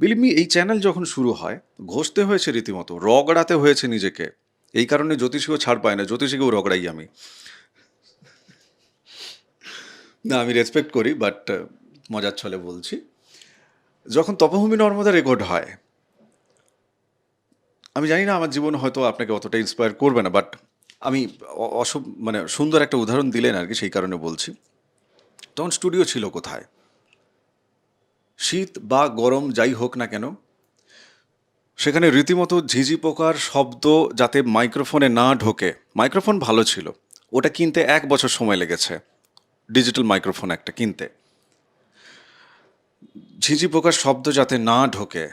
বিলিমি এই চ্যানেল যখন শুরু হয়, ঘষতে হয়েছে রীতিমতো, রগড়াতে হয়েছে নিজেকে। এই কারণে জ্যোতিষীও ছাড় পায় না, জ্যোতিষীকেও রগড়াই আমি। না, আমি রেসপেক্ট করি বাট মজার ছলে বলছি। যখন তপভূমি নর্মদা রেকর্ড হয়, আমি জানি না, আমার জীবন হয়তো আপনাকে অতটা ইন্সপায়ার করবে না বাট আমি অসব মানে সুন্দর একটা উদাহরণ দিলেন আর কি, সেই কারণে বলছি। তখন স্টুডিও ছিল কোথায়? শীত বা গরম যাই হোক না কেন, সেখানে রীতিমতো ঝিঝি পোকার শব্দ যাতে মাইক্রোফোনে না ঢোকে। মাইক্রোফোন ভালো ছিল। ওটা কিনতে এক বছর সময় লেগেছে। ডিজিটাল মাইক্রোফোন একটা কিনতে। ঝিঝি পোকার শব্দ যাতে না ঢোকে,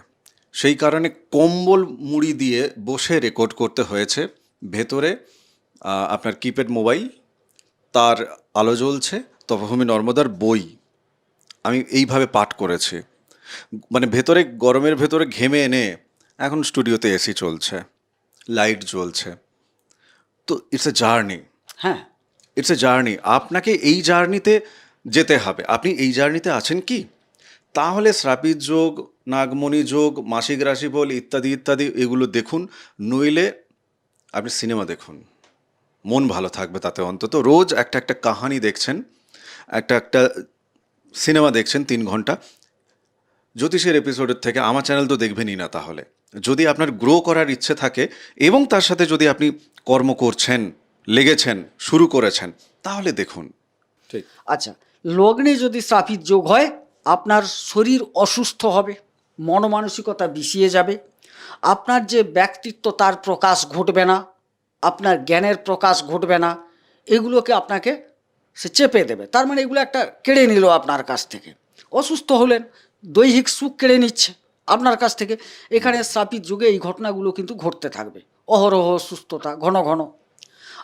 সেই কারণে কম্বল মুড়ি দিয়ে বসে রেকর্ড করতে হয়েছে। ভেতরে আপনার কিপ্যাড মোবাইল, তার আলো জ্বলছে, তপভূমি নর্মদার বই আমি এইভাবে পাঠ করেছি। মানে ভেতরে গরমের ভেতরে ঘেমে এনে এখন স্টুডিওতে এসি চলছে লাইট জ্বলছে। তো ইটস এ জার্নি হ্যাঁ। ইটস এ জার্নি আপনাকে এই জার্নিতে যেতে হবে। আপনি এই জার্নিতে আছেন কি? তাহলে শ্রাপিত যোগ নাগমণি যোগ মাসিক রাশিফল ইত্যাদি ইত্যাদি এগুলো দেখুন। নইলে আপনি সিনেমা দেখুন। মন ভালো থাকবে তাতে অন্তত। রোজ একটা একটা কাহানি দেখছেন। একটা একটা সিনেমা দেখছেন তিন ঘণ্টা জ্যোতিষের এপিসোডের থেকে আমার চ্যানেল তো দেখবেনই না তাহলে। যদি আপনার গ্রো করার ইচ্ছে থাকে এবং তার সাথে যদি আপনি কর্ম করছেন লেগেছেন শুরু করেছেন তাহলে দেখুন। ঠিক। আচ্ছা লগ্নে যদি শ্রাপিত যোগ হয় আপনার শরীর অসুস্থ হবে মনমানসিকতা বিষিয়ে যাবে আপনার যে ব্যক্তিত্ব তার প্রকাশ ঘটবে না আপনার জ্ঞানের প্রকাশ ঘটবে না এগুলোকে আপনাকে সে চেপে দেবে। তার মানে এগুলো একটা কেড়ে নিল আপনার কাছ থেকে। অসুস্থ হলেন দৈহিক সুখ কেড়ে নিচ্ছে আপনার কাছ থেকে। এখানে শ্রাপিত যুগে এই ঘটনাগুলো কিন্তু ঘটতে থাকবে। অহরহ সুস্থতা ঘন ঘন।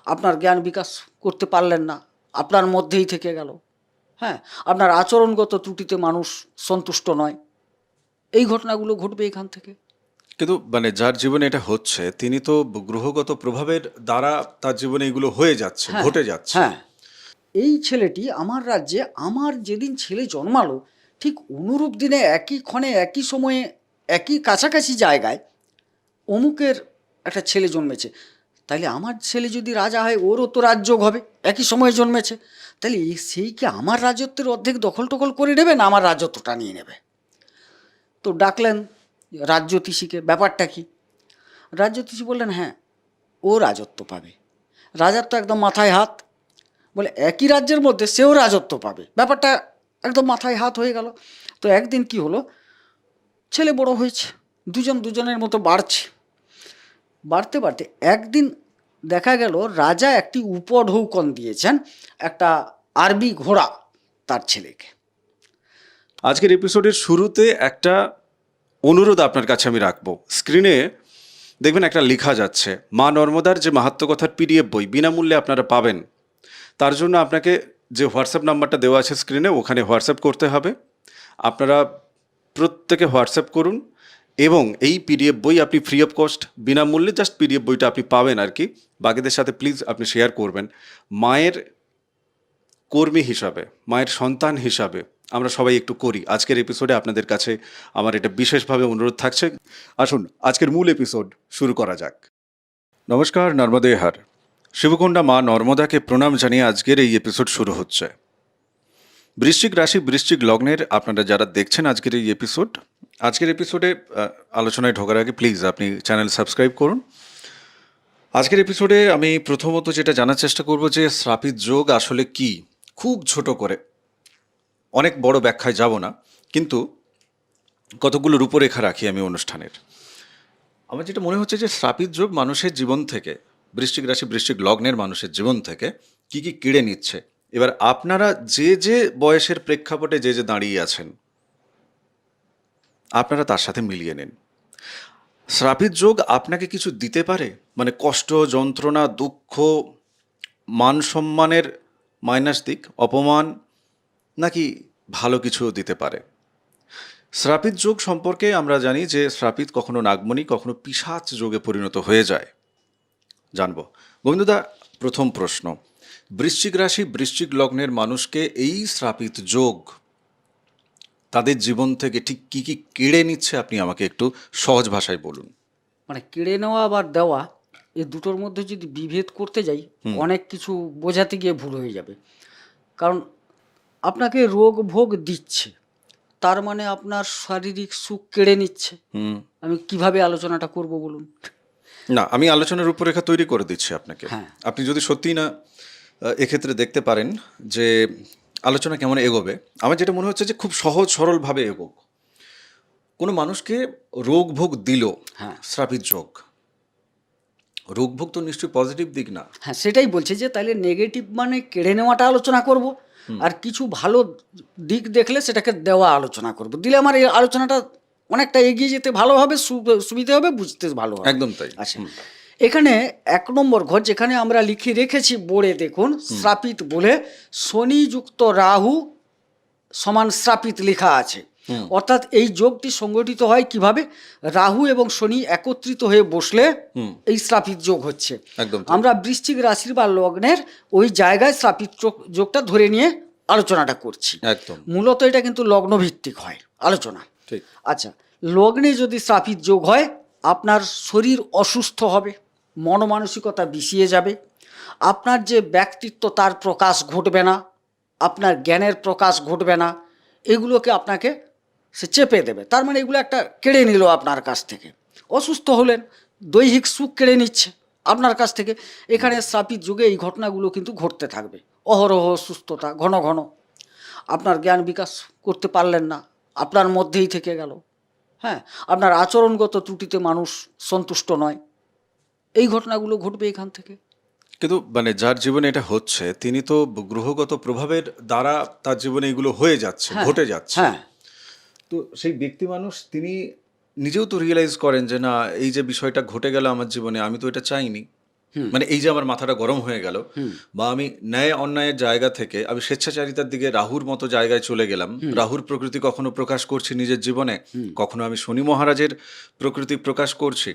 আপনার জ্ঞান বিকাশ করতে পারলেন না আপনার মধ্যেই থেকে গেল। হ্যাঁ আপনার আচরণগত ত্রুটিতে মানুষ সন্তুষ্ট নয়। এই ঘটনাগুলো ঘটবে এখান থেকে। কিন্তু মানে যার জীবনে এটা হচ্ছে তিনি তো গ্রহগত প্রভাবের দ্বারা তার জীবনে এগুলো হয়ে যাচ্ছে হ্যাঁ, ঘটে যাচ্ছে। হ্যাঁ এই ছেলেটি আমার রাজ্যে আমার যেদিন ছেলে জন্মালো, ঠিক অনুরূপ দিনে একই ক্ষণে, একই সময়ে, একই কাছাকাছি জায়গায় অমুকের একটা ছেলে জন্মেছে। তাইলে আমার ছেলে যদি রাজা হয়, ওরও তো রাজযোগ হবে, একই সময়ে জন্মেছে। তাহলে সেই কি আমার রাজত্বের অর্ধেক দখল টখল করে নেবে না আমার রাজত্বটা নিয়ে নেবে? তো ডাকলেন রাজ্যতীষীকে, ব্যাপারটা কি? রাজ্যতীষী বললেন হ্যাঁ ও রাজত্ব পাবে। রাজার তো একদম মাথায় হাত বলে একই রাজ্যের মধ্যে সেও রাজত্ব পাবে। ব্যাপারটা একদম মাথায় হাত হয়ে গেল। তো একদিন কি হলো? ছেলে বড় হয়েছে, দুজন দুজনের মতো বাড়ছে। বাড়তে বাড়তে একদিন দেখা গেল রাজা একটি উপঢৌকন দিয়েছেন, একটা আরবি ঘোড়া তার ছেলেকে। আজকের এপিসোডের শুরুতে একটা অনুরোধ আপনার কাছে আমি রাখব। স্ক্রিনে দেখবেন একটা লেখা যাচ্ছে, মা নর্মদার যে মাহাত্ম কথার পিডিএফ বই, বিনামূল্যে আপনারা পাবেন। তার জন্য আপনাকে যে হোয়াটসঅ্যাপ নাম্বারটা দেওয়া আছে স্ক্রিনে, ওখানে হোয়াটসঅ্যাপ করতে হবে। আপনারা প্রত্যেকে হোয়াটসঅ্যাপ করুন এবং এই পিডিএফ বই আপনি ফ্রি অফ কস্ট বিনামূল্যে জাস্ট পিডিএফ বইটা আপনি পাবেন আর কি। বাকিদের সাথে প্লিজ আপনি শেয়ার করবেন। মায়ের কর্মী হিসাবে, মায়ের সন্তান হিসাবে আমরা সবাই একটু করি। আজকের এপিসোডে আপনাদের কাছে আমার এটা বিশেষভাবে অনুরোধ থাকছে। আসুন, আজকের মূল এপিসোড শুরু করা যাক। নমস্কার, নর্মদে হার। শিবকুণ্ডা মা নর্মদাকে প্রণাম জানিয়ে আজকের এই এপিসোড শুরু হচ্ছে। বৃশ্চিক রাশি, বৃশ্চিক লগ্নের আপনারা যারা দেখছেন আজকের এই এপিসোড আজকের এপিসোডে আলোচনায় ঢোকার আগে প্লিজ আপনি চ্যানেল সাবস্ক্রাইব করুন। আজকের এপিসোডে আমি প্রথমত যেটা জানার চেষ্টা করব যে শ্রাপিত যোগ আসলে কি? খুব ছোট করে। অনেক বড় ব্যাখ্যায় যাব না, কিন্তু কতগুলো রূপরেখা রাখি আমি অনুষ্ঠানের। আমার যেটা মনে হচ্ছে যে শ্রাপিত যোগ মানুষের জীবন থেকে বৃশ্চিক রাশি, বৃশ্চিক লগ্নের মানুষের জীবন থেকে কি কি কিড়ে নিচ্ছে? এবার আপনারা যে যে বয়সের প্রেক্ষাপটে যে যে দাঁড়িয়ে আছেন, আপনারা তার সাথে মিলিয়ে নিন। শ্রাপিত যোগ আপনাকে কিছু দিতে পারে? মানে কষ্ট, যন্ত্রণা, দুঃখ, মান সম্মানের মাইনাস দিক, অপমান, নাকি ভালো কিছু দিতে পারে? শ্রাপিত যোগ সম্পর্কে আমরা জানি যে শ্রাপিত কখনো নাগমণি, কখনো পিসাচ যোগে পরিণত হয়ে যায়। জানব। গোবিন্দদা প্রথম প্রশ্ন। বৃশ্চিক রাশি বৃশ্চিক লগ্নের মানুষকে এই শ্রাপিত যোগ তাদের জীবন থেকে ঠিক কি কি কেড়ে নিচ্ছে আপনি আমাকে একটু সহজ ভাষায় বলুন। মানে কেড়ে নেওয়া আবার দেওয়া এ দুটোর মধ্যে যদি বিভেদ করতে যাই অনেক কিছু বোঝাতে গিয়ে ভুল হয়ে যাবে। কারণ আপনাকে রোগ ভোগ দিচ্ছে তার মানে আপনার শারীরিক সুখ কেড়ে নিচ্ছে। আমি কীভাবে আলোচনাটা করব বলুন? না আমি আলোচনার রূপরেখা তৈরি করে দিচ্ছি আপনাকে। হ্যাঁ। আপনি যদি সত্যিই না এক্ষেত্রে দেখতে পারেন যে আলোচনা কেমন এগোবে। আমার যেটা মনে হচ্ছে যে খুব সহজ সরলভাবে এগোক। কোনো মানুষকে রোগ ভোগ দিল হ্যাঁ। শ্রাপিত যোগ। রোগ ভোগ তো নিশ্চয়ই পজিটিভ দিক না। হ্যাঁ সেটাই বলছে যে তাহলে নেগেটিভ মানে কেড়ে নেওয়াটা আলোচনা করব। আর কিছু ভালো দিক দেখলে সেটাকে দেওয়া আলোচনা করব। দিলে আমার এই আলোচনাটা অনেকটা এগিয়ে যেতে ভালো হবে সু- সুবিধে হবে বুঝতে ভালো হবে। একদম তাই। আচ্ছা এখানে এক নম্বর ঘর যেখানে আমরা লিখে রেখেছি বোর্ডে দেখুন শ্রাপিত বলে শনিযুক্ত রাহু সমান শ্রাপিত লেখা আছে। অর্থাৎ এই যোগটি সংগঠিত হয় কীভাবে? রাহু এবং শনি একত্রিত হয়ে বসলে এই শ্রাপিত যোগ হচ্ছে। একদম আমরা বৃশ্চিক রাশির বা লগ্নের ওই জায়গায় শ্রাপিত যোগটা ধরে নিয়ে আলোচনাটা করছি। মূলত এটা কিন্তু লগ্ন ভিত্তিক হয় আলোচনা। ঠিক। আচ্ছা লগ্নে যদি শ্রাপিত যোগ হয়, আপনার শরীর অসুস্থ হবে, মনমানসিকতা বিষিয়ে যাবে, আপনার যে ব্যক্তিত্ব তার প্রকাশ ঘটবে না, আপনার জ্ঞানের প্রকাশ ঘটবে না, এগুলোকে আপনাকে সে চেপে দেবে। তার মানে এগুলো একটা কেড়ে নিল আপনার কাছ থেকে। অসুস্থ হলেন, দৈহিক সুখ কেড়ে নিচ্ছে আপনার কাছ থেকে। এখানে শ্রাপিত যুগে এই ঘটনাগুলো কিন্তু ঘটতে থাকবে। অহরহ অসুস্থতা ঘন ঘন। আপনার জ্ঞান বিকাশ করতে পারলেন না। আপনার মধ্যেই থেকে গেল। হ্যাঁ আপনার আচরণগত ত্রুটিতে মানুষ সন্তুষ্ট নয়। এই ঘটনাগুলো ঘটবে এখান থেকে। কিন্তু মানে যার জীবনে এটা হচ্ছে তিনি তো গ্রহগত প্রভাবের দ্বারা তার জীবনে এগুলো হয়ে যাচ্ছে হ্যাঁ, ঘটে যাচ্ছে। হ্যাঁ। তো সেই ব্যক্তি মানুষ তিনি নিজেও তো রিয়েলাইজ করেন যে না এই যে বিষয়টা ঘটে গেল আমার জীবনে আমি তো এটা চাইনি। মানে এই যে আমার মাথাটা গরম হয়ে গেল বা আমি ন্যায় অন্যায়ের জায়গা থেকে আমি স্বেচ্ছাচারিতার দিকে রাহুর মতো জায়গায় চলে গেলাম। রাহুর প্রকৃতি কখনো প্রকাশ করছি নিজের জীবনে কখনো আমি শনি মহারাজের প্রকৃতি প্রকাশ করছি।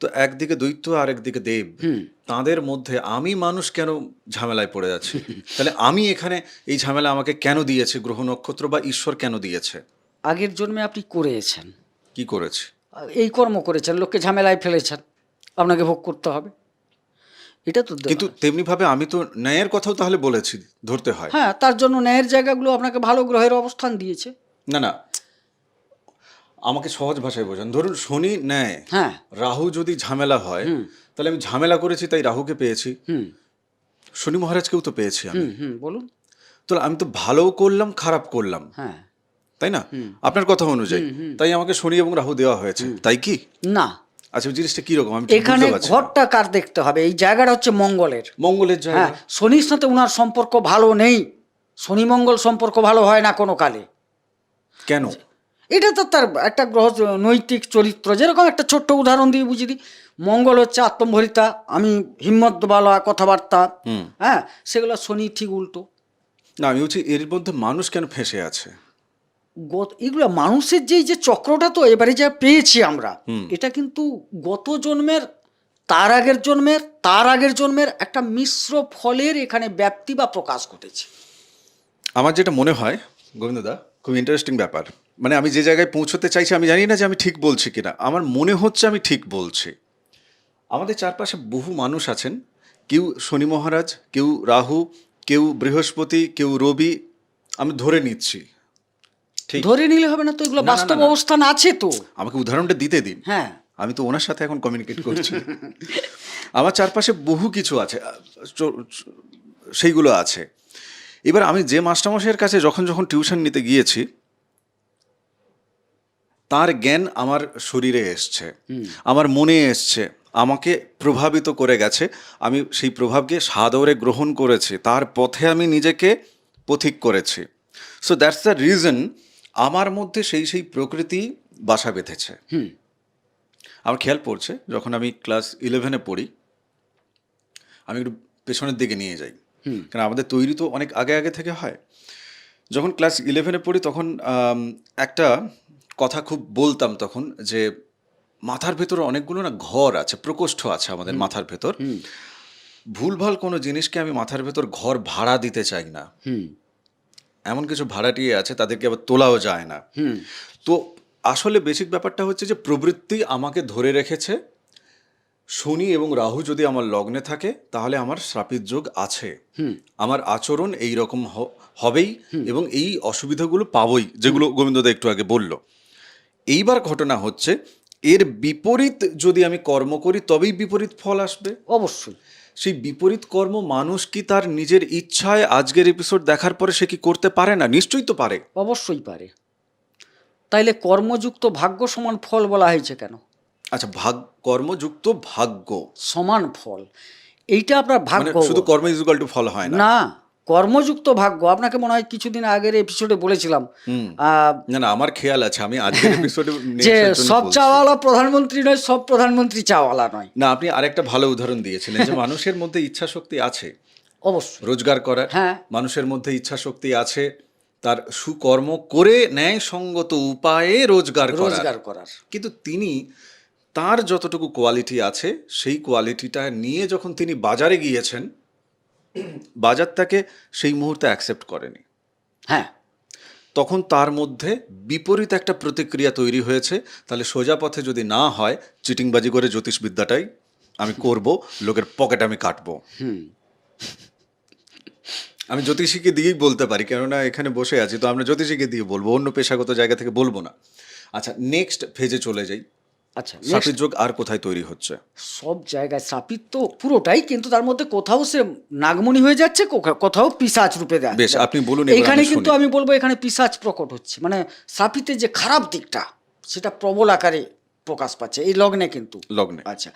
তো একদিকে দৈত্য আর একদিকে দেব। তাদের মধ্যে আমি মানুষ কেন ঝামেলায় পড়ে যাচ্ছি তাহলে আমি এখানে এই ঝামেলা আমাকে কেন দিয়েছে? গ্রহ নক্ষত্র বা ঈশ্বর কেন দিয়েছে? আগের জন্মে আপনি করেছেন। কি করেছি? এই কর্ম করেছেন লোককে ঝামেলায় ফেলেছেন। আপনাকে ভোগ করতে হবে। এটা তো কিন্তু তেমনি ভাবে আমি তো ন্যায়ের কথাও তাহলে বলেছি ধরতে হয়। হ্যাঁ তার জন্য ন্যায়ের জায়গাগুলো আপনাকে ভালো গ্রহের অবস্থান দিয়েছে। না না। আমাকে সহজ ভাষায় বোঝান। ধরুন শনি ন্যায় হ্যাঁ। রাহু যদি ঝামেলা হয় তাহলে আমি ঝামেলা করেছি তাই রাহুকে পেয়েছি। হুম। শনি মহারাজকেও তো পেয়েছি আমি। বলুন। তো আমি তো ভালোও করলাম খারাপ করলাম। হ্যাঁ। তাই না? আপনার কথা অনুযায়ী। তাই আমাকে শনি এবং রাহু দেওয়া হয়েছে। তাই কি? না। আচ্ছা জিনিসটা কীরকম? আমি এখানে ঘরটা কার দেখতে হবে? এই জায়গাটা হচ্ছে মঙ্গলের। মঙ্গলের হ্যাঁ শনির সাথে ওনার সম্পর্ক ভালো নেই। শনি মঙ্গল সম্পর্ক ভালো হয় না কোনো কালে। কেন? এটা তো তার একটা গ্রহ নৈতিক চরিত্র। যেরকম একটা ছোট্ট উদাহরণ দিয়ে বুঝিয়ে দিই। মঙ্গল হচ্ছে আত্মভরিতা আমি হিম্মত বলা কথাবার্তা। হ্যাঁ সেগুলো শনি ঠিক উল্টো। না আমি বলছি এর মধ্যে মানুষ কেন ফেঁসে আছে? এগুলো মানুষের যেই যে চক্রটা তো এবারে যা পেয়েছি আমরা এটা কিন্তু গত জন্মের তার আগের জন্মের তার আগের জন্মের একটা মিশ্র ফলের এখানে ব্যাপ্তি বা প্রকাশ ঘটেছে। আমার যেটা মনে হয় গোবিন্দদা খুব ইন্টারেস্টিং ব্যাপার। মানে আমি যে জায়গায় পৌঁছতে চাইছি আমি জানি না যে আমি ঠিক বলছি কিনা। আমার মনে হচ্ছে আমি ঠিক বলছি। আমাদের চারপাশে বহু মানুষ আছেন। কেউ শনি মহারাজ কেউ রাহু কেউ বৃহস্পতি কেউ রবি। আমি ধরে নিচ্ছি। ঠিক। ধরে নিলে হবে না তো এগুলো বাস্তব অবস্থান আছে তো। আমাকে উদাহরণটা দিতে দিন। হ্যাঁ। আমি তো ওনার সাথে এখন কমিউনিকেট করছি। আমার চারপাশে বহু কিছু আছে সেইগুলো আছে। এবার আমি যে মাস্টারমশাইয়ের কাছে যখন যখন টিউশন নিতে গিয়েছি তার জ্ঞান আমার শরীরে এসছে আমার মনে এসছে আমাকে প্রভাবিত করে গেছে। আমি সেই প্রভাবকে সাদরে গ্রহণ করেছি তার পথে আমি নিজেকে পথিক করেছি। সো দ্যাটস দ্য রিজন আমার মধ্যে সেই সেই প্রকৃতি বাসা বেঁধেছে। হুম। আমার খেয়াল পড়ছে যখন আমি ক্লাস ইলেভেনে পড়ি আমি একটু পেছনের দিকে নিয়ে যাই। কারণ আমাদের তৈরি তো অনেক আগে আগে থেকে হয়। যখন ক্লাস ইলেভেনে পড়ি তখন একটা কথা খুব বলতাম তখন যে মাথার ভেতরে অনেকগুলো না ঘর আছে প্রকোষ্ঠ আছে আমাদের মাথার ভেতর। ভুলভাল কোনো জিনিসকে আমি মাথার ভেতর ঘর ভাড়া দিতে চাই না। হুম। এমন কিছু ভাড়াটিয়ে আছে তাদেরকে আবার তোলাও যায় না। তো আসলে বেসিক ব্যাপারটা হচ্ছে যে প্রবৃত্তি আমাকে ধরে রেখেছে। শনি এবং রাহু যদি আমার লগ্নে থাকে তাহলে আমার শ্রাপিত যোগ আছে। হুম। আমার আচরণ এই রকম হবেই এবং এই অসুবিধাগুলো পাবই যেগুলো গোবিন্দদা একটু আগে বলল। এইবার ঘটনা হচ্ছে এর বিপরীত যদি আমি কর্ম করি তবেই বিপরীত ফল আসবে। অবশ্যই। সেই বিপরীত কর্ম মানুষ কি তার নিজের ইচ্ছায় আজকের এপিসোড দেখার পরে সে কি করতে পারে না? নিশ্চয়ই তো পারে। অবশ্যই পারে। তাইলে কর্মযুক্ত ভাগ্য সমান ফল বলা হয়েছে কেন? আচ্ছা ভাগ কর্মযুক্ত ভাগ্য। সমান ফল। এইটা আপনার মানে ভাগ্য। শুধু কর্ম ইজুকাল টু ফল হয় না? না। কর্মযুক্ত ভাগ্য আপনাকে মনে হয় কিছুদিন আগের এপিসোডে বলেছিলাম। না না আমার খেয়াল আছে আমি আজকের এপিসোডে যে সব চাওয়ালা প্রধানমন্ত্রী নয় সব প্রধানমন্ত্রী চাওয়ালা নয়। না আপনি আরেকটা ভালো উদাহরণ দিয়েছিলেন যে মানুষের মধ্যে ইচ্ছা শক্তি আছে। অবশ্যই। রোজগার করার। হ্যাঁ। মানুষের মধ্যে ইচ্ছা শক্তি আছে তার সুকর্ম করে ন্যায়সঙ্গত উপায়ে রোজগার রোজগার করার। কিন্তু তিনি তার যতটুকু কোয়ালিটি আছে সেই কোয়ালিটিটা নিয়ে যখন তিনি বাজারে গিয়েছেন বাজার তাকে সেই মুহূর্তে অ্যাকসেপ্ট করেনি। হ্যাঁ। তখন তার মধ্যে বিপরীত একটা প্রতিক্রিয়া তৈরি হয়েছে। তাহলে সোজা পথে যদি না হয় চিটিংবাজি করে জ্যোতিষবিদ্যাটাই আমি করব লোকের পকেট আমি কাটবো। হুম। আমি জ্যোতিষীকে দিয়েই বলতে পারি কেননা এখানে বসে আছি তো আমরা জ্যোতিষীকে দিয়ে বলব অন্য পেশাগত জায়গা থেকে বলব না। আচ্ছা নেক্সট ফেজে চলে যাই। আচ্ছা সাপির যোগ আর কোথায় তৈরি হচ্ছে? সব জায়গায় সাপিত তো পুরোটাই কিন্তু তার মধ্যে কোথাও সে নাগমণি হয়ে যাচ্ছে কোথাও পিসাচ রূপে দেয় বেশ, আপনি বলুন এখানে কিন্তু আমি বলব এখানে পিসাচ প্রকট হচ্ছে। মানে সাপিতে যে খারাপ দিকটা সেটা প্রবল আকারে প্রকাশ পাচ্ছে এই লগ্নে কিন্তু। লগ্নে। আচ্ছা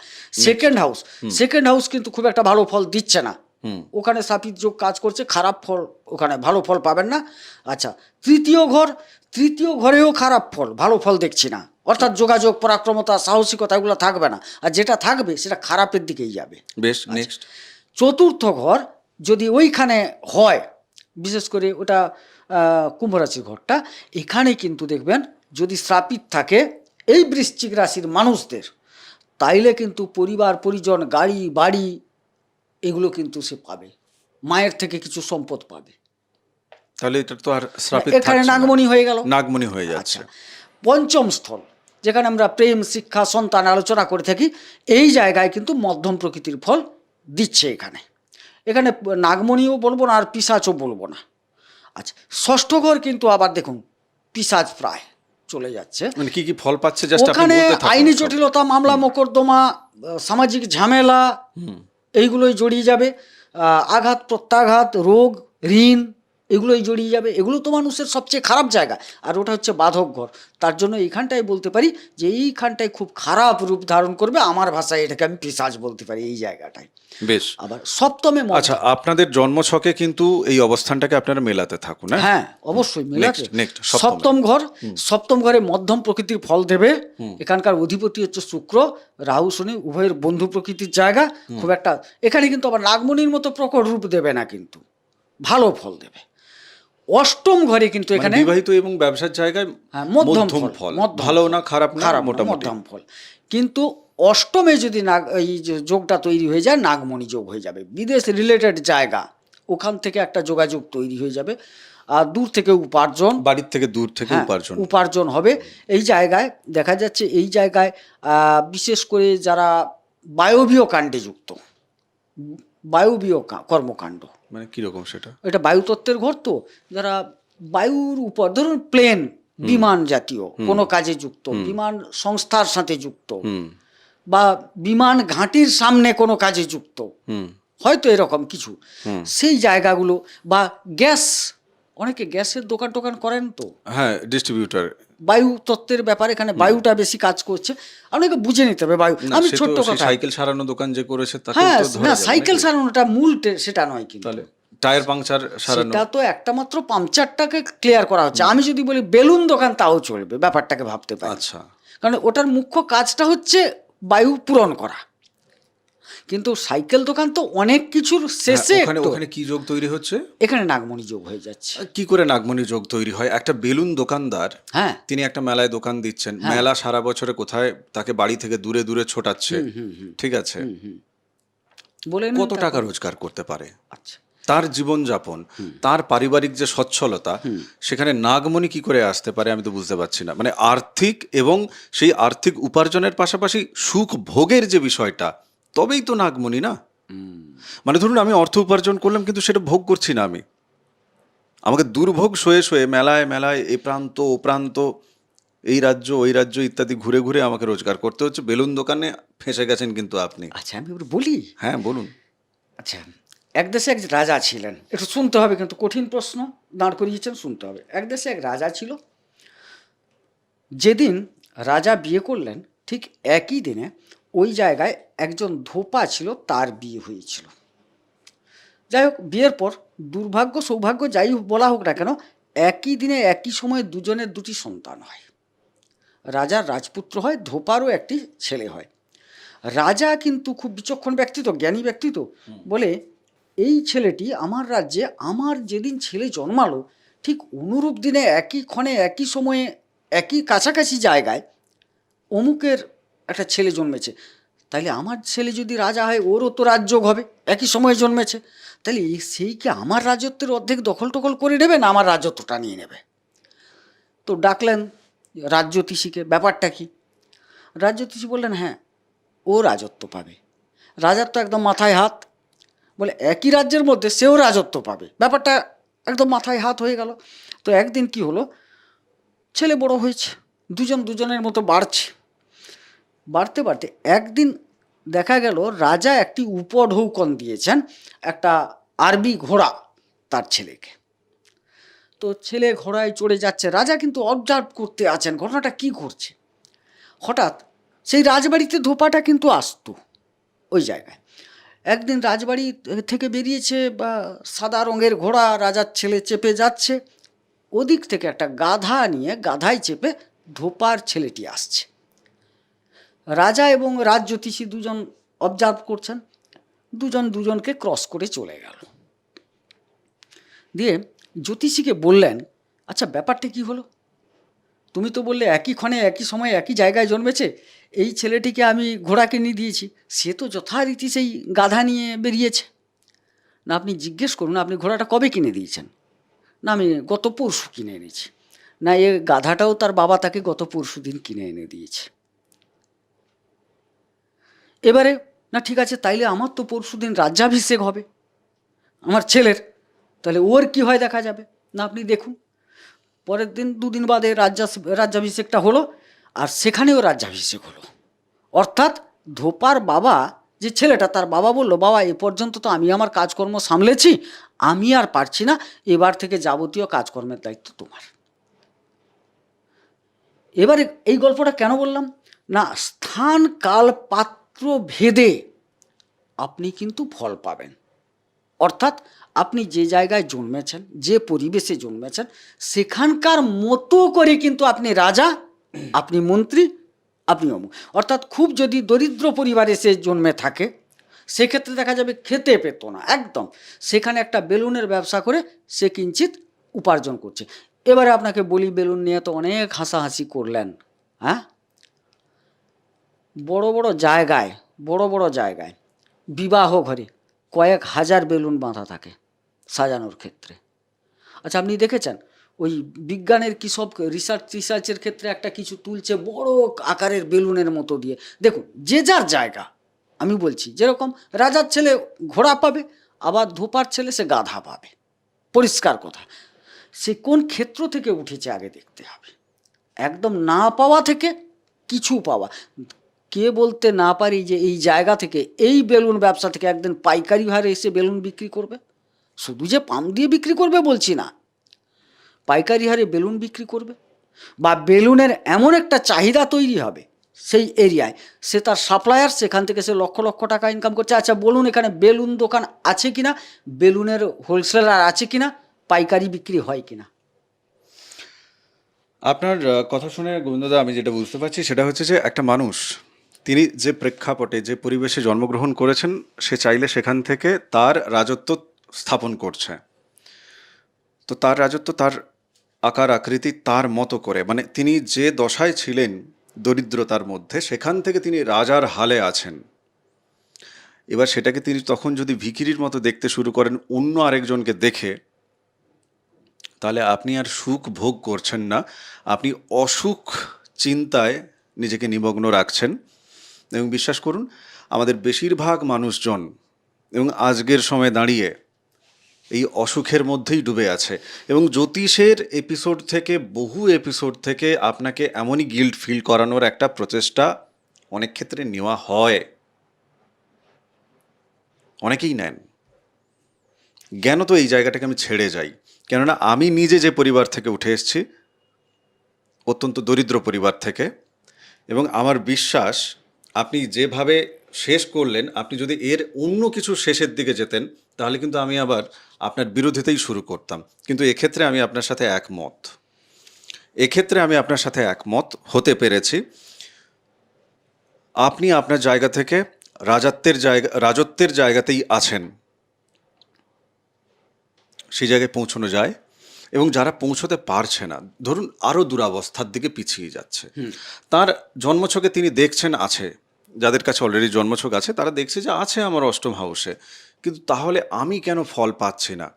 সেকেন্ড হাউস সেকেন্ড হাউস কিন্তু খুব একটা ভালো ফল দিচ্ছে না। ওখানে সাপিত যোগ কাজ করছে খারাপ ফল ওখানে ভালো ফল পাবেন না। আচ্ছা তৃতীয় ঘর তৃতীয় ঘরেও খারাপ ফল ভালো ফল দেখছি না। অর্থাৎ যোগাযোগ পরাক্রমতা সাহসিকতা এগুলো থাকবে না। আর যেটা থাকবে সেটা খারাপের দিকেই যাবে। বেশ আচ্ছা। নেক্সট চতুর্থ ঘর যদি ওইখানে হয় বিশেষ করে ওটা আহ, কুম্ভ রাশির ঘরটা এখানে কিন্তু দেখবেন যদি শ্রাপিত থাকে এই বৃশ্চিক রাশির মানুষদের তাইলে কিন্তু পরিবার পরিজন গাড়ি বাড়ি এগুলো কিন্তু সে পাবে। মায়ের থেকে কিছু সম্পদ পাবে। তাহলে এটা তো আর এখানে থাকছে না। নাগমণি হয়ে গেল। নাগমণি হয়ে যাচ্ছে। আচ্ছা। পঞ্চম স্থল। যেখানে আমরা প্রেম শিক্ষা সন্তান আলোচনা করে থাকি এই জায়গায় কিন্তু মধ্যম প্রকৃতির ফল দিচ্ছে এখানে। এখানে নাগমণিও বলব না আর পিসাচও বলব না। আচ্ছা ষষ্ঠ ঘর কিন্তু আবার দেখুন পিসাচ প্রায় চলে যাচ্ছে। মানে কি কি ফল পাচ্ছে জাস্ট ওখানে আইনি জটিলতা মামলা মোকদ্দমা সামাজিক ঝামেলা এইগুলোই জড়িয়ে যাবে। আঘাত প্রত্যাঘাত রোগ ঋণ এগুলোই জড়িয়ে যাবে। এগুলো তো মানুষের সবচেয়ে খারাপ জায়গা। আর ওটা হচ্ছে বাধক ঘর। তার জন্য এইখানটায় বলতে পারি যে এইখানটায় খুব খারাপ রূপ ধারণ করবে আমার ভাষায় এটাকে আমি পিসাজ বলতে পারি এই জায়গাটায়। বেশ। আবার সপ্তমে। আচ্ছা আপনাদের জন্মছকে কিন্তু এই অবস্থানটাকে আপনারা মেলাতে থাকুন হ্যাঁ? হ্যাঁ অবশ্যই মেলাতে। সপ্তম ঘর। সপ্তম ঘরে মধ্যম প্রকৃতির ফল দেবে। এখানকার অধিপতি হচ্ছে শুক্র রাহু শনি উভয়ের বন্ধু প্রকৃতির জায়গা। খুব একটা এখানে কিন্তু আবার নাগমণির মতো প্রকট রূপ দেবে না কিন্তু। ভালো ফল দেবে। অষ্টম ঘরে কিন্তু মানে এখানে বিবাহিত এবং ব্যবসার জায়গায় হ্যাঁ, মধ্যম ফল, ভালো না খারাপ না খারাপ মোটামুটি। মধ্যম ফল। কিন্তু অষ্টমে যদি নাগ এই যোগটা তৈরি হয়ে যায় নাগমণি যোগ হয়ে যাবে। বিদেশ রিলেটেড জায়গা ওখান থেকে একটা যোগাযোগ তৈরি হয়ে যাবে। আর দূর থেকে উপার্জন। বাড়ির থেকে দূর থেকে হ্যাঁ, উপার্জন। উপার্জন হবে। এই জায়গায় দেখা যাচ্ছে এই জায়গায় বিশেষ করে যারা বায়বীয় কাণ্ডে যুক্ত বায়বীয় কর্মকাণ্ড। মানে কীরকম সেটা? এটা বায়ুতত্ত্বের ঘর তো। যারা বায়ুর উপর ধরুন প্লেন বিমান জাতীয় কোনো কাজে যুক্ত বিমান সংস্থার সাথে যুক্ত বা বিমান ঘাঁটির সামনে কোনো কাজে যুক্ত হয়তো এরকম কিছু। সেই জায়গাগুলো বা গ্যাস অনেকে গ্যাসের দোকান টোকান করেন তো? হ্যাঁ ডিস্ট্রিবিউটর বায়ু তত্ত্বের ব্যাপারে এখানে বায়ুটা বেশি কাজ করছে। আপনাকে বুঝে নিতে হবে বায়ু। আমি ছোট্ট কথা। সাইকেল সারানো দোকান যে করেছে হ্যাঁ না সাইকেল সারানোটা মূল সেটা নয় কিন্তু। টায়ার পাংচার সারানো। সেটা তো একটা মাত্র পাংচারটাকে ক্লিয়ার করা হচ্ছে। আমি যদি বলি বেলুন দোকান তাও চলবে ব্যাপারটাকে ভাবতে পারি। আচ্ছা। কারণ ওটার মুখ্য কাজটা হচ্ছে বায়ু পূরণ করা। কিন্তু সাইকেল দোকান তো অনেক কিছুর শেষে হ্যাঁ, ওখানে ওখানে কি যোগ তৈরি হচ্ছে? এখানে নাগমণি যোগ হয়ে যাচ্ছে। কি করে নাগমণি যোগ তৈরি হয়? একটা বেলুন দোকানদার হ্যাঁ। তিনি একটা মেলায় দোকান দিচ্ছেন। মেলা সারা বছরে কোথায় তাকে বাড়ি থেকে দূরে দূরে ছোটাচ্ছে। ঠিক আছে। বলে কত টাকা রোজগার করতে পারে? আচ্ছা। তার জীবনযাপন তার পারিবারিক যে সচ্ছলতা সেখানে নাগমণি কি করে আসতে পারে আমি তো বুঝতে পারছি না। মানে আর্থিক এবং সেই আর্থিক উপার্জনের পাশাপাশি সুখ ভোগের যে বিষয়টা তবেই তো নাগমণি না? মানে ধরুন আমি অর্থ উপার্জন করলাম কিন্তু সেটা ভোগ করছি না আমি। আমাকে দুর্ভোগ সয়ে সয়ে মেলায় মেলায় এ প্রান্ত ও প্রান্ত এই রাজ্য ওই রাজ্য ইত্যাদি ঘুরে ঘুরে আমাকে রোজগার করতে হচ্ছে। বেলুন দোকানে ফেঁসে গেছেন কিন্তু আপনি। আচ্ছা আমি বলি? হ্যাঁ বলুন। আচ্ছা এক দেশে এক রাজা ছিলেন। একটু শুনতে হবে কিন্তু কঠিন প্রশ্ন দাঁড় করিয়েছেন শুনতে হবে। এক দেশে এক রাজা ছিল। যেদিন রাজা বিয়ে করলেন ঠিক একই দিনে ওই জায়গায় একজন ধোপা ছিল তার বিয়ে হয়েছিল। যাই হোক বিয়ের পর দুর্ভাগ্য সৌভাগ্য যাই হোক বলা হোক না কেন একই দিনে একই সময়ে দুজনের দুটি সন্তান হয়। রাজার রাজপুত্র হয় ধোপারও একটি ছেলে হয়। রাজা কিন্তু খুব বিচক্ষণ ব্যক্তি তো জ্ঞানী ব্যক্তি তো। বলে এই ছেলেটি আমার রাজ্যে আমার যেদিন ছেলে জন্মালো ঠিক অনুরূপ দিনে একই ক্ষণে একই সময়ে একই কাছাকাছি জায়গায় অমুকের একটা ছেলে জন্মেছে। তাইলে আমার ছেলে যদি রাজা হয়, ওরও তো রাজযোগ হবে, একই সময়ে জন্মেছে। তাহলে সেই কি আমার রাজত্বের অর্ধেক দখল টখল করে নেবে না আমার রাজত্বটা নিয়ে নেবে? তো ডাকলেন রাজ্যতীষীকে, ব্যাপারটা কি? রাজ্যতীষী বললেন হ্যাঁ ও রাজত্ব পাবে। রাজার তো একদম মাথায় হাত। বলে, একই রাজ্যের মধ্যে সেও রাজত্ব পাবে। ব্যাপারটা একদম মাথায় হাত হয়ে গেল। তো একদিন কি হলো? ছেলে বড় হয়েছে, দুজন দুজনের মতো বাড়ছে। বাড়তে বাড়তে একদিন দেখা গেল রাজা একটি উপঢৌকন দিয়েছেন একটা আরবি ঘোড়া তার ছেলেকে। তো ছেলে ঘোড়ায় চড়ে যাচ্ছে, রাজা কিন্তু অবজার্ভ করতে আছেন ঘটনাটা কি ঘটছে। হঠাৎ সেই রাজবাড়িতে ধোপাটা কিন্তু আসতো ওই জায়গায়। একদিন রাজবাড়ি থেকে বেরিয়েছে বা সাদা রঙের ঘোড়া, রাজার ছেলে চেপে যাচ্ছে। ওদিক থেকে একটা গাধা নিয়ে গাধায় চেপে ধোপার ছেলেটি আসছে। রাজা এবং রাজ জ্যোতিষী দুজন অবজার্ভ করছেন, দুজন দুজনকে ক্রস করে চলে গেল। দিয়ে জ্যোতিষীকে বললেন আচ্ছা ব্যাপারটা কি হলো? তুমি তো বললে একই ক্ষণে, একই সময়ে, একই জায়গায় জন্মেছে, এই ছেলেটিকে আমি ঘোড়া কিনে দিয়েছি, সে তো যথারীতি সেই গাধা নিয়ে বেরিয়েছে। না, আপনি জিজ্ঞেস করুন, আপনি ঘোড়াটা কবে কিনে দিয়েছেন? না, আমি গত পরশু কিনে এনেছি। না, এ গাধাটাও তার বাবা তাকে গত পরশু দিন কিনে এনে দিয়েছে। এবারে, না, ঠিক আছে, তাইলে আমার তো পরশু দিন রাজ্যাভিষেক হবে, আমার ছেলের। তাহলে ওর কি হয় দেখা যাবে? না, আপনি দেখুন। পরের দিন, দুদিন বাদে রাজ্যা রাজ্যাভিষেকটা হলো, আর সেখানেও রাজ্যাভিষেক হলো। অর্থাৎ, ধোপার বাবা, যে ছেলেটা, তার বাবা বলল, বাবা, এ পর্যন্ত তো আমি আমার কাজকর্ম সামলেছি, আমি আর পারছি না, এবার থেকে যাবতীয় কাজকর্মের দায়িত্ব তোমার। এবারে এই গল্পটা কেন বললাম? না, স্থান, কাল, পাত্র ভেদে আপনি কিন্তু ফল পাবেন। অর্থাৎ আপনি যে জায়গায় জন্মেছেন, যে পরিবেশে জন্মেছেন, সেখানকার মতো করে কিন্তু আপনি রাজা, আপনি মন্ত্রী, আপনি অমুক অর্থাৎ খুব যদি দরিদ্র পরিবারে সে জন্মে থাকে, সেক্ষেত্রে দেখা যাবে খেতে পেত না, একদম। সেখানে একটা বেলুনের ব্যবসা করে সে কিঞ্চিত উপার্জন করছে। এবারে আপনাকে বলি, বেলুন নিয়ে তো অনেক হাসাহাসি করলেন হ্যাঁ? বড় বড় জায়গায়, বড় বড় জায়গায় বিবাহ ঘরে কয়েক হাজার বেলুন বাঁধা থাকে সাজানোর ক্ষেত্রে। আচ্ছা আপনি দেখেছেন? ওই বিজ্ঞানের কী সব রিসার্চ রিসার্চের ক্ষেত্রে একটা কিছু তুলছে বড় আকারের বেলুনের মতো দিয়ে। দেখুন, যে যার জায়গা, আমি বলছি, যেরকম রাজার ছেলে ঘোড়া পাবে, আবার ধোপার ছেলে সে গাধা পাবে। পরিষ্কার কথা। সে কোন ক্ষেত্র থেকে উঠেছে আগে দেখতে হবে। একদম না পাওয়া থেকে কিছু পাওয়া। কে বলতে না পারি যে এই জায়গা থেকে, এই বেলুন ব্যবসা থেকে একদিন পাইকারি হারে এসে বেলুন বিক্রি করবে? শুধু যে পাম দিয়ে বিক্রি করবে বলছি না। পাইকারি হারে বেলুন বিক্রি করবে? বা বেলুনের এমন একটা চাহিদা তৈরি হবে সেই এরিয়ায়, সে তার সাপ্লায়ার, সেখান থেকে সে লক্ষ লক্ষ টাকা ইনকাম করছে। আচ্ছা বলুন এখানে বেলুন দোকান আছে কিনা? বেলুনের হোলসেলার আছে কিনা? পাইকারি বিক্রি হয় কিনা? আপনার কথা শুনে গোবিন্দদা, আমি যেটা বুঝতে পারছি সেটা হচ্ছে যে একটা মানুষ তিনি যে প্রেক্ষাপটে, যে পরিবেশে জন্মগ্রহণ করেছেন, সে চাইলে সেখান থেকে তার রাজত্ব স্থাপন করছে। তো তার রাজত্ব, তার আকার, আকৃতি তার মতো করে মানে তিনি যে দশায় ছিলেন দরিদ্রতার মধ্যে, সেখান থেকে তিনি রাজার হালে আছেন। এবার সেটাকে তিনি তখন যদি ভিখিরির মতো দেখতে শুরু করেন, অন্য আরেকজনকে দেখে, তাহলে আপনি আর সুখ ভোগ করছেন না। আপনি অসুখ চিন্তায় নিজেকে নিমগ্ন রাখছেন। এবং বিশ্বাস করুন, আমাদের বেশিরভাগ মানুষজন এবং আজকের সময় দাঁড়িয়ে এই অসুখের মধ্যেই ডুবে আছে। এবং জ্যোতিষের এপিসোড থেকে, বহু এপিসোড থেকে আপনাকে এমনই গিল্ড ফিল করানোর একটা প্রচেষ্টা অনেক ক্ষেত্রে নেওয়া হয়। অনেকেই নেন। জ্ঞান তো এই জায়গাটাকে আমি ছেড়ে যাই? কেননা আমি নিজে যে পরিবার থেকে উঠে এসেছি, অত্যন্ত দরিদ্র পরিবার থেকে, এবং আমার বিশ্বাস আপনি যেভাবে শেষ করলেন, আপনি যদি এর অন্য কিছু শেষের দিকে যেতেন, তাহলে কিন্তু আমি আবার আপনার বিরোধিতাই শুরু করতাম। কিন্তু এক্ষেত্রে আমি আপনার সাথে একমত। এক্ষেত্রে আমি আপনার সাথে একমত হতে পেরেছি। আপনি আপনার জায়গা থেকে রাজত্বের জায়গা, রাজত্বের জায়গাতেই আছেন। সেই জায়গায় পৌঁছানো যায়। এবং যারা পৌঁছতে পারছে না ধরুন আরও দুরাবস্থার দিকে পিছিয়ে যাচ্ছে। তার জন্মছকে তিনি দেখছেন আছে যাদের কাছে অলরেডি জন্মছক আছে তারা দেখছে যে আছে আমার অষ্টম হাউসে কিন্তু তাহলে আমি কেন ফল পাচ্ছি না?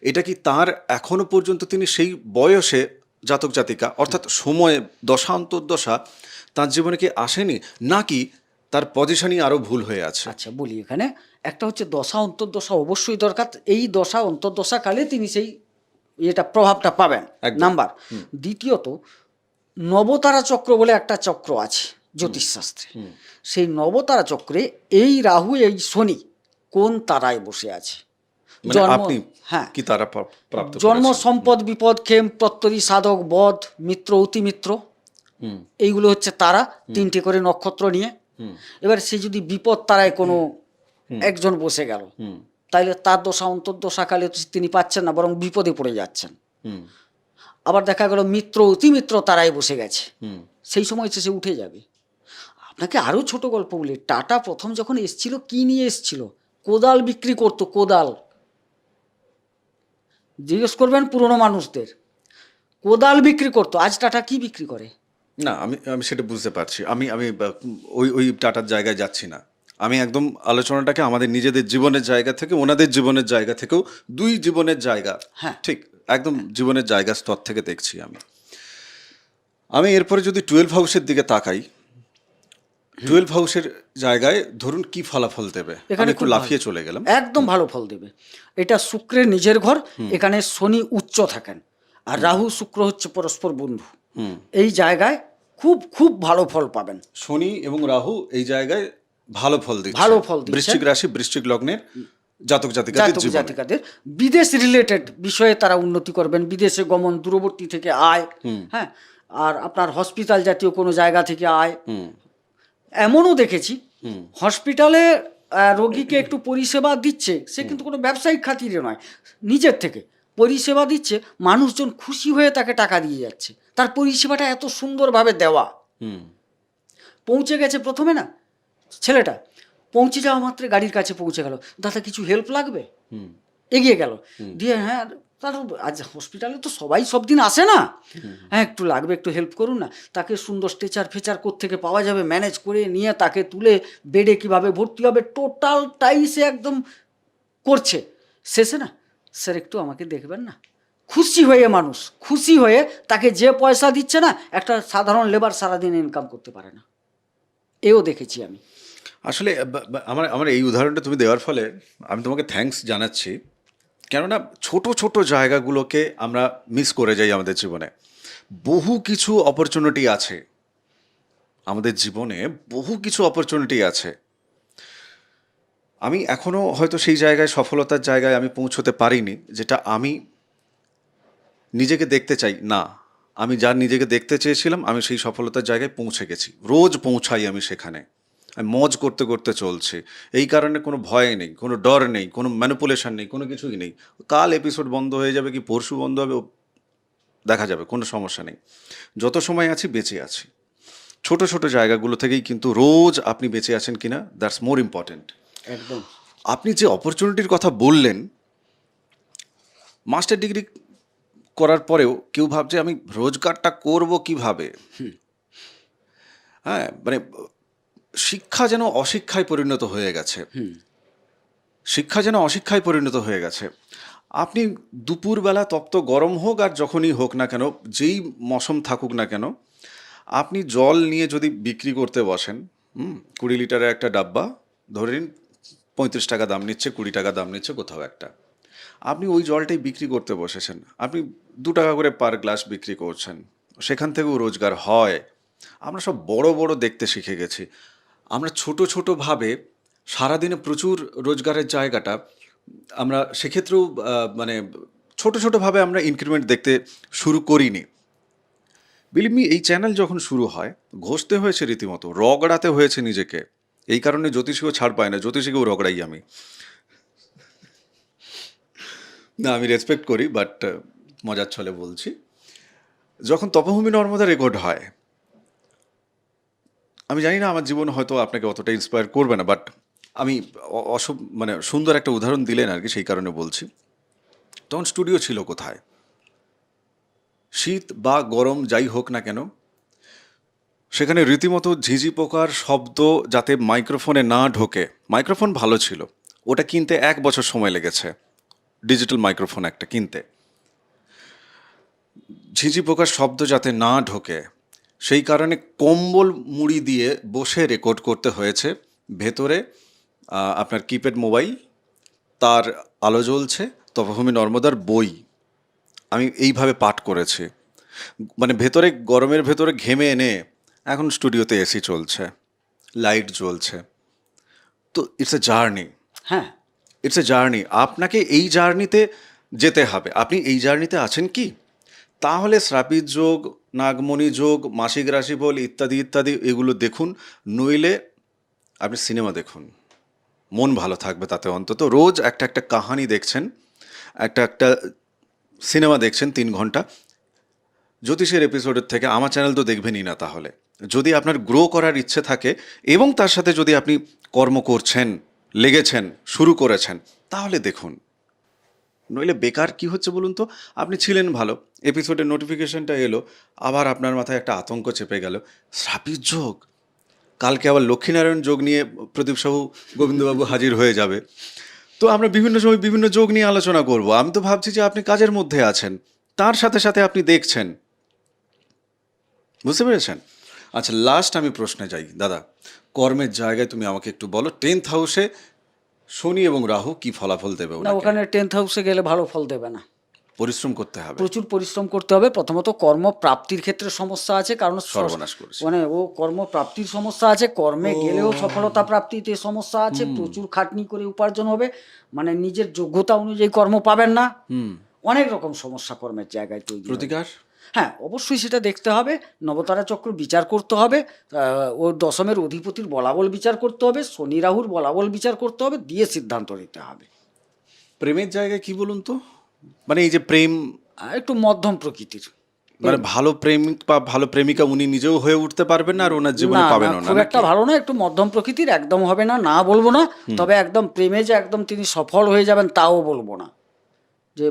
এটা কি তার এখনও পর্যন্ত তিনি সেই বয়সে জাতক জাতিকা অর্থাৎ সময়ে দশা অন্তর্দশা তার জীবনে কি আসেনি নাকি তার পজিশনই আরও ভুল হয়ে আছে? আচ্ছা বলি এখানে। একটা হচ্ছে দশা অন্তর্দশা অবশ্যই দরকার। এই দশা অন্তর্দশা কালে তিনি সেই এটা প্রভাবটা পাবেন একদম। নাম্বার। দ্বিতীয়ত নবতারা চক্র বলে একটা চক্র আছে জ্যোতিষশাস্ত্রে। সেই নবতারা চক্রে এই রাহু এই শনি কোন তারায় বসে আছে? মানে জন্ম- হ্যাঁ। কি তারা জন্ম সম্পদ বিপদ ক্ষেম প্রত্যরী সাধক বধ মিত্র অতিমিত্র। হুম, এইগুলো হচ্ছে তারা তিনটে করে নক্ষত্র নিয়ে। এবার সে যদি বিপদ তারায় কোনো একজন বসে গেল তাইলে তার দশা অন্তর্দশাকালে কালে তিনি পাচ্ছেন না বরং বিপদে পড়ে যাচ্ছেন। হুম, আবার দেখা গেল মিত্র অতিমিত্র তারাই বসে গেছে। হুম, সেই সময় সে উঠে যাবে। আপনাকে আরও ছোট গল্প বলি টাটা প্রথম যখন এসছিল কি নিয়ে এসছিল? কোদাল বিক্রি করতো কোদাল। জিজ্ঞেস করবেন পুরনো মানুষদের। কোদাল বিক্রি করতো আজ টাটা কি বিক্রি করে? না আমি আমি সেটা বুঝতে পারছি। আমি আমি ওই ওই টাটার জায়গায় যাচ্ছি না। আমি একদম আলোচনাটাকে আমাদের নিজেদের জীবনের জায়গা থেকে ওনাদের জীবনের জায়গা থেকেও দুই জীবনের জায়গা। হ্যাঁ। ঠিক একদম জীবনের জায়গা স্তর থেকে দেখছি আমি। আমি এরপরে যদি টুয়েলভ হাউসের দিকে তাকাই টুয়েলভ হাউসের জায়গায় ধরুন কি ফলাফল দেবে? এখানে একটু লাফিয়ে চলে গেলাম। একদম ভালো ফল দেবে। এটা শুক্রের নিজের ঘর এখানে শনি উচ্চ থাকেন। আর রাহু শুক্র হচ্ছে পরস্পর বন্ধু। এই জায়গায় খুব খুব ভালো ফল পাবেন। শনি এবং রাহু এই জায়গায় ভালো ফল দিচ্ছে। ভালো ফল দিচ্ছে। বৃশ্চিক রাশি বৃশ্চিক লগ্নের জাতক জাতিকাদের জাতক জাতিকাদের। বিদেশ রিলেটেড বিষয়ে তারা উন্নতি করবেন। বিদেশে গমন দূরবর্তী থেকে আয় হ্যাঁ? আর আপনার হসপিটাল জাতীয় কোনো জায়গা থেকে আয়। এমনও দেখেছি হসপিটালে রোগীকে একটু পরিষেবা দিচ্ছে সে কিন্তু কোনো ব্যবসায়িক খাতিরে নয় নিজের থেকে পরিষেবা দিচ্ছে মানুষজন খুশি হয়ে তাকে টাকা দিয়ে যাচ্ছে। তার পরিষেবাটা এত সুন্দরভাবে দেওয়া। হুম। পৌঁছে গেছে প্রথমে না? ছেলেটা পৌঁছে যাওয়া মাত্র গাড়ির কাছে পৌঁছে গেল। দাদা কিছু হেল্প লাগবে? এগিয়ে গেল। দিয়ে হ্যাঁ তার আজ হসপিটালে তো সবাই সব দিন আসে না। হ্যাঁ একটু লাগবে একটু হেল্প করুন না। তাকে সুন্দর স্ট্রেচার ফেচার থেকে পাওয়া যাবে ম্যানেজ করে নিয়ে তাকে তুলে বেডে কীভাবে ভর্তি হবে টোটালটাই সে একদম করছে। শেষে না স্যার একটু আমাকে দেখবেন না। খুশি হয়ে মানুষ খুশি হয়ে তাকে যে পয়সা দিচ্ছে না একটা সাধারণ লেবার সারাদিন ইনকাম করতে পারে না। এও দেখেছি আমি। আসলে আমার আমার এই উদাহরণটা তুমি দেওয়ার ফলে আমি তোমাকে থ্যাঙ্কস জানাচ্ছি। কেননা ছোট ছোট জায়গাগুলোকে আমরা মিস করে যাই আমাদের জীবনে। বহু কিছু অপরচুনিটি আছে। আমাদের জীবনে বহু কিছু অপরচুনিটি আছে। আমি এখনও হয়তো সেই জায়গায়, সফলতার জায়গায় আমি পৌঁছতে পারিনি, যেটা আমি নিজেকে দেখতে চাই। না, আমি যার নিজেকে দেখতে চেয়েছিলাম, আমি সেই সফলতার জায়গায় পৌঁছে গেছি। রোজ পৌঁছাই আমি সেখানে। আমি মজ করতে করতে চলছে। এই কারণে কোনো ভয় নেই কোনো ডর নেই কোনো ম্যানিপুলেশন নেই কোনো কিছুই নেই। কাল এপিসোড বন্ধ হয়ে যাবে কি পরশু বন্ধ হবে দেখা যাবে কোনো সমস্যা নেই। যত সময় আছি বেঁচে আছি। ছোট ছোট জায়গাগুলো থেকেই কিন্তু রোজ আপনি বেঁচে আছেন কিনা দ্যাটস মোর ইম্পর্ট্যান্ট একদম। আপনি যে অপরচুনিটির কথা বললেন মাস্টার ডিগ্রি করার পরেও কেউ ভাবছে আমি রোজগারটা করব কীভাবে? হ্যাঁ মানে শিক্ষা যেন অশিক্ষায় পরিণত হয়ে গেছে। শিক্ষা যেন অশিক্ষায় পরিণত হয়ে গেছে। আপনি দুপুরবেলা তপ্ত গরম হোক আর যখনই হোক না কেন যেই মৌসুম থাকুক না কেন আপনি জল নিয়ে যদি বিক্রি করতে বসেন হুম কুড়ি লিটারের একটা ডাব্বা ধরে নিন পঁয়ত্রিশ টাকা দাম নিচ্ছে কুড়ি টাকা দাম নিচ্ছে কোথাও একটা। আপনি ওই জলটাই বিক্রি করতে বসেছেন। আপনি দু টাকা করে পার গ্লাস বিক্রি করছেন। সেখান থেকেও রোজগার হয়। আমরা সব বড় বড় দেখতে শিখে গেছি। আমরা ছোট ছোট ভাবে সারাদিনে প্রচুর রোজগারের জায়গাটা, আমরা সেক্ষেত্রেও মানে ছোট ছোটোভাবে আমরা ইনক্রিমেন্ট দেখতে শুরু করিনি। বিলিমি এই চ্যানেল যখন শুরু হয়, ঘষতে হয়েছে রীতিমতো, রগড়াতে হয়েছে নিজেকে। এই কারণে জ্যোতিষীও ছাড় পায় না, জ্যোতিষীকেও রগড়াই আমি। না, আমি রেসপেক্ট করি বাট মজার ছলে বলছি। যখন তপভূমি নর্মদা রেকর্ড হয় আমি জানি না, আমার জীবন হয়তো আপনাকে অতটা ইন্সপায়ার করবে না বাট আমি অ- অসব মানে সুন্দর একটা উদাহরণ দিলেন আর কি, সেই কারণে বলছি। তখন স্টুডিও ছিল কোথায়? শীত বা গরম যাই হোক না কেন, সেখানে রীতিমতো ঝিঝি পোকার শব্দ যাতে মাইক্রোফোনে না ঢোকে। মাইক্রোফোন ভালো ছিল, ওটা কিনতে এক বছর সময় লেগেছে ডিজিটাল মাইক্রোফোন একটা কিনতে। ঝিঝি পোকার শব্দ যাতে না ঢোকে সেই কারণে কম্বল মুড়ি দিয়ে বসে রেকর্ড করতে হয়েছে। ভেতরে আপনার কিপ্যাড মোবাইল তার আলো জ্বলছে তপভূমি নর্মদার বই। আমি এইভাবে পাঠ করেছি। মানে ভেতরে গরমের ভেতরে ঘেমে এনে এখন স্টুডিওতে এসি চলছে লাইট জ্বলছে। তো ইটস এ জার্নি হ্যাঁ। ইটস এ জার্নি আপনাকে এই জার্নিতে যেতে হবে। আপনি এই জার্নিতে আছেন কি? তাহলে শ্রাপিত যোগ নাগমণি যোগ, মাসিক রাশিফল ইত্যাদি ইত্যাদি, এগুলো দেখুন। নইলে আপনি সিনেমা দেখুন। মন ভালো থাকবে তাতে অন্তত। রোজ একটা একটা কাহানি দেখছেন, একটা একটা সিনেমা দেখছেন তিন ঘণ্টা। জ্যোতিষের এপিসোডের থেকে আমার চ্যানেল তো দেখবেনই না তাহলে। যদি আপনার গ্রো করার ইচ্ছে থাকে এবং তার সাথে যদি আপনি কর্ম করছেন, লেগেছেন, শুরু করেছেন, তাহলে দেখুন। নইলে বেকার কি হচ্ছে বলুন তো? আপনি ছিলেন ভালো। এপিসোডের নোটিফিকেশনটা এলো, আবার আপনার মাথায় একটা আতঙ্ক চেপে গেল। শ্রাপিত যোগ? কালকে আবার লক্ষ্মীনারায়ণ যোগ নিয়ে প্রদীপ সাহু, গোবিন্দবাবু হাজির হয়ে যাবে। তো আমরা বিভিন্ন সময় বিভিন্ন যোগ নিয়ে আলোচনা করব। আমি তো ভাবছি যে আপনি কাজের মধ্যে আছেন। তার সাথে সাথে আপনি দেখছেন। বুঝতে পেরেছেন? আচ্ছা লাস্ট আমি প্রশ্নে যাই। দাদা, কর্মের জায়গায় তুমি আমাকে একটু বলো। টেন্থ হাউসে শনি এবং রাহু কি ফলাফল দেবে না ওনাকে? ওখানে টেন্থ হাউসে গেলে ভালো ফল দেবে না। পরিশ্রম করতে হবে। প্রচুর পরিশ্রম করতে হবে। প্রথমত কর্মপ্রাপ্তির ক্ষেত্রে সমস্যা আছে কারণ স- সর্বনাশ করেছে। মানে ও কর্মপ্রাপ্তির সমস্যা আছে কর্মে গেলেও সফলতা প্রাপ্তিতে সমস্যা আছে প্রচুর খাটনি করে উপার্জন হবে। মানে নিজের যোগ্যতা অনুযায়ী কর্ম পাবেন না। হুম। অনেক রকম সমস্যা কর্মের জায়গায় তৈরি হবে। প্রতিকার? হ্যাঁ অবশ্যই সেটা দেখতে হবে। নবতারা চক্র বিচার করতে হবে। ওর দশমের অধিপতির বলাবল বিচার করতে হবে। শনি রাহুর বলাবল বিচার করতে হবে। দিয়ে সিদ্ধান্ত নিতে হবে। প্রেমের জায়গায় কি বলুন তো? মানে এই যে প্রেম একটু মধ্যম প্রকৃতির। মানে ভালো প্রেমিক বা ভালো প্রেমিকা উনি নিজেও হয়ে উঠতে পারবেন না আর ওনার জীবনে পাবেন না, খুব একটা ভালো না একটু মধ্যম প্রকৃতির একদম হবে না না বলব না। তবে একদম প্রেমে যে একদম তিনি সফল হয়ে যাবেন তাও বলব না। যে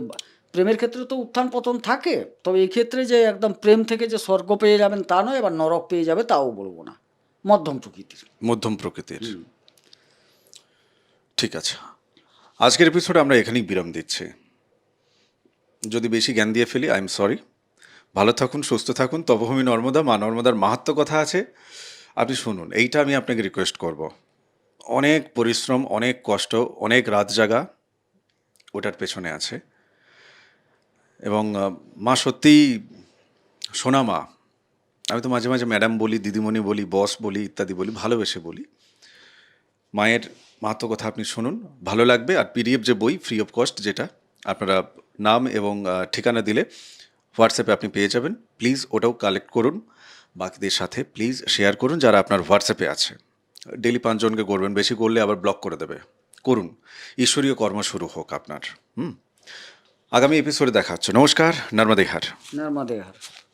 প্রেমের ক্ষেত্রে তো উত্থান পতন থাকে তবে এই ক্ষেত্রে যে একদম প্রেম থেকে যে স্বর্গ পেয়ে যাবেন তা নয় এবার নরক পেয়ে যাবে তাও বলব না। মধ্যম প্রকৃতির। মধ্যম প্রকৃতির। ঠিক আছে। আজকের এপিসোডে আমরা এখানেই বিরাম দিচ্ছি। যদি বেশি জ্ঞান দিয়ে ফেলি আই এম সরি ভালো থাকুন সুস্থ থাকুন। তপভূমি নর্মদা মা নর্মদার মাহাত্ম কথা আছে। আপনি শুনুন এইটা আমি আপনাকে রিকোয়েস্ট করব। অনেক পরিশ্রম অনেক কষ্ট অনেক রাত জাগা ওটার পেছনে আছে। এবং মা সত্যিই সোনা মা। আমি তো মাঝে মাঝে ম্যাডাম বলি, দিদিমণি বলি, বস বলি, ইত্যাদি বলি, ভালোবেসে বলি। মায়ের মাহাত্ম কথা আপনি শুনুন। ভালো লাগবে। আর পিডিএফ যে বই ফ্রি অফ কস্ট যেটা আপনারা নাম এবং ঠিকানা দিলে হোয়াটসঅ্যাপে আপনি পেয়ে যাবেন। প্লিজ ওটাও কালেক্ট করুন। বাকিদের সাথে প্লিজ শেয়ার করুন যারা আপনার হোয়াটসঅ্যাপে আছে। ডেলি পাঁচজনকে করবেন বেশি করলে আবার ব্লক করে দেবে। করুন। ঈশ্বরীয় কর্ম শুরু হোক আপনার। হুম। আগামী এপিসোডে দেখা হচ্ছে। নমস্কার নর্মদেহার নর্মদে হার।